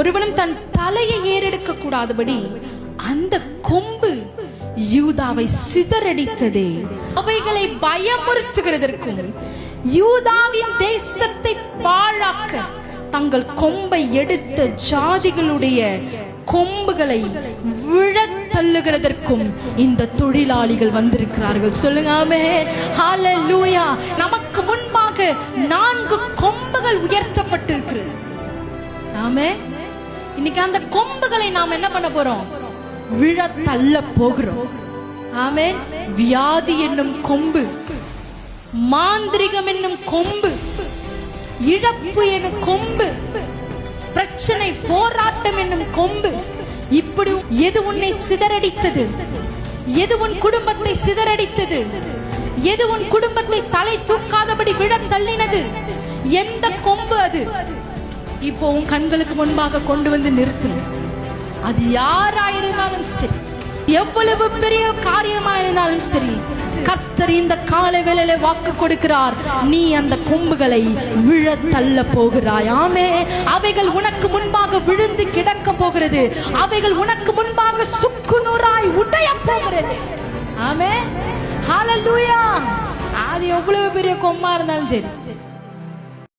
ஒருவனும் தன் தலையை ஏறெடுக்க கூடாதபடி அந்த கொம்பு யூதாவை சிதறடித்ததே. அவைகளை பயமுறுத்துகிறதற்கும் யூதாவின் தேசத்தை பாழாக்க தங்கள் கொம்பை எடுத்த ஜாதிகளுடைய கொம்புகளை விழத் தள்ளுகிறதற்கும் இந்த தொழிலாளிகள் வந்திருக்கிறார்கள். சொல்லுங்க ஆமே ஹalleluya. நமக்கு முன்பாக நான்கு கொம்புகள் உயர்த்தப்பட்டிருக்கிறது. ஆமே இன்னைக்கு அந்த கொம்புகளை நாம் என்ன பண்ண போறோம்? விழ தள்ள போகிறோம் ஆமே வியாதி என்னும் கொம்பு மாந்திரிகம் என்னும் கொம்பு இழப்பு என்னும் கொம்பு பிரச்சனை போராட்டம் என்னும் கொம்பு இப்படி எது உன்னை சிதறடித்தது? எது உன் குடும்பத்தை சிதறடித்தது? எது உன் குடும்பத்தை தலை தூக்காதபடி விழ தள்ளினது எந்த கொம்பு அது? இப்போ உன் கண்களுக்கு முன்பாக கொண்டு வந்து நிறுத்தணும் அது யாராயிருந்தாலும் சரி எவ்வளவு பெரிய காரியமா இருந்தாலும் சரி கர்த்தர் இந்த காலை வேளையில வாக்கு கொடுக்கிறார். நீ அந்த கொம்புகளை விழ தள்ள போகிறாய். ஆமே அவைகள் உனக்கு முன்பாக விழுந்து கிடக்க போகிறது. அவைகள் உனக்கு முன்பாக சுக்குநூறாய் உடைய போகிறது. ஆமே ஹalleluya அது எவ்வளவு பெரிய கொம்பா இருந்தாலும் சரி.